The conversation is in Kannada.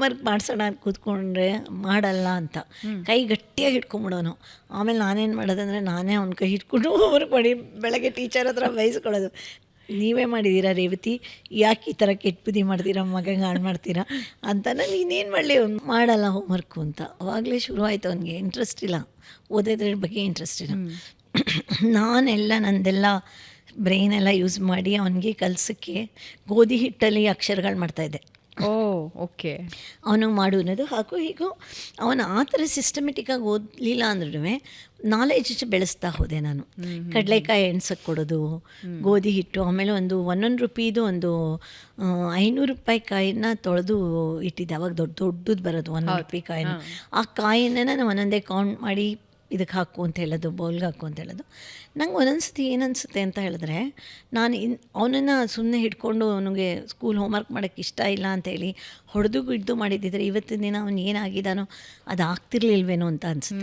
ಹೋಮ್ವರ್ಕ್ ಮಾಡಿಸೋಣ ಅಂತ ಕೂತ್ಕೊಂಡ್ರೆ ಮಾಡಲ್ಲ ಅಂತ. ಕೈ ಗಟ್ಟಿಯಾಗಿ ಹಿಡ್ಕೊಂಬಿಡೋನು. ಆಮೇಲೆ ನಾನೇನು ಮಾಡೋದಂದರೆ ನಾನೇ ಅವ್ನ ಕೈ ಹಿಡ್ಕೊಂಡು ಹೋಮ್ವರ್ಕ್ ಮಾಡಿ ಬೆಳಗ್ಗೆ ಟೀಚರ್ ಹತ್ರ ಬಯಸ್ಕೊಳ್ಳೋದು ನೀವೇ ಮಾಡಿದ್ದೀರಾ ರೇವತಿ? ಯಾಕೆ ಈ ಥರ ಕೆಟ್ಟ ಬುದ್ಧಿ ಮಾಡ್ತೀರಾ ಮಗಂಗೆ ಹಾಳು ಮಾಡ್ತೀರಾ? ಅಂತ ನೀನೇನು ಮಾಡಲಿ ಅವ್ನು? ಮಾಡಲ್ಲ ಹೋಮ್ವರ್ಕು ಅಂತ. ಅವಾಗಲೇ ಶುರು ಆಯಿತು ಅವನಿಗೆ. ಇಂಟ್ರೆಸ್ಟ್ ಇಲ್ಲ. ಓದೋದ್ರ ಬಗ್ಗೆ ಇಂಟ್ರೆಸ್ಟ್ ಇಲ್ಲ. ನಾನೆಲ್ಲ ನಂದೆಲ್ಲ ಬ್ರೈನೆಲ್ಲ ಯೂಸ್ ಮಾಡಿ ಅವನಿಗೆ ಕಲಸಕ್ಕೆ ಗೋಧಿ ಹಿಟ್ಟಲ್ಲಿ ಅಕ್ಷರಗಳು ಮಾಡ್ತಾಯಿದ್ದೆ ಓ ಓಕೆ. ಅವನಿಗೆ ಮಾಡು ಅನ್ನೋದು ಹಾಗೂ ಹೀಗೂ ಅವನು ಆ ಥರ ಸಿಸ್ಟಮೆಟಿಕ್ಕಾಗಿ ಓದಲಿಲ್ಲ ಅಂದ್ರೂ ನಾಲೆಜ್ ಬೆಳೆಸ್ತಾ ಹೋದೆ ನಾನು. ಕಡಲೆಕಾಯಿ ಎಣ್ಸಕ್ಕೆ ಕೊಡೋದು ಗೋಧಿ ಹಿಟ್ಟು ಆಮೇಲೆ ಒಂದು ಒಂದೊಂದು ರುಪೀದು ಒಂದು ಐನೂರು ರೂಪಾಯಿ ಕಾಯಿನ ತೊಳೆದು ಇಟ್ಟಿದ್ದೆ. ಅವಾಗ ದೊಡ್ಡ ದೊಡ್ಡದು ಬರೋದು ಒಂದೊಂದು ರೂಪಾಯಿ ಕಾಯಿನ. ಆ ಕಾಯಿನ ನಾನು ಒಂದೊಂದೇ ಕೌಂಟ್ ಮಾಡಿ ಇದಕ್ಕೆ ಹಾಕು ಅಂತ ಹೇಳೋದು, ಬೌಲ್ಗೆ ಹಾಕು ಅಂತ ಹೇಳೋದು. ನಂಗೆ ಒಂದೊಂದು ಸತಿ ಏನನ್ಸುತ್ತೆ ಅಂತ ಹೇಳಿದ್ರೆ, ನಾನು ಇನ್, ಅವನನ್ನು ಸುಮ್ಮನೆ ಹಿಡ್ಕೊಂಡು ಅವನಿಗೆ ಸ್ಕೂಲ್ ಹೋಮ್ವರ್ಕ್ ಮಾಡೋಕ್ಕೆ ಇಷ್ಟ ಇಲ್ಲ ಅಂತೇಳಿ ಹೊಡೆದು ಗಿಡ್ದು ಮಾಡಿದ್ದಿದ್ರೆ ಇವತ್ತಿನ ದಿನ ಅವನು ಏನಾಗಿದ್ದಾನೋ ಅದು ಆಗ್ತಿರ್ಲಿಲ್ವೇನೋ ಅಂತ ಅನಿಸುತ್ತೆ.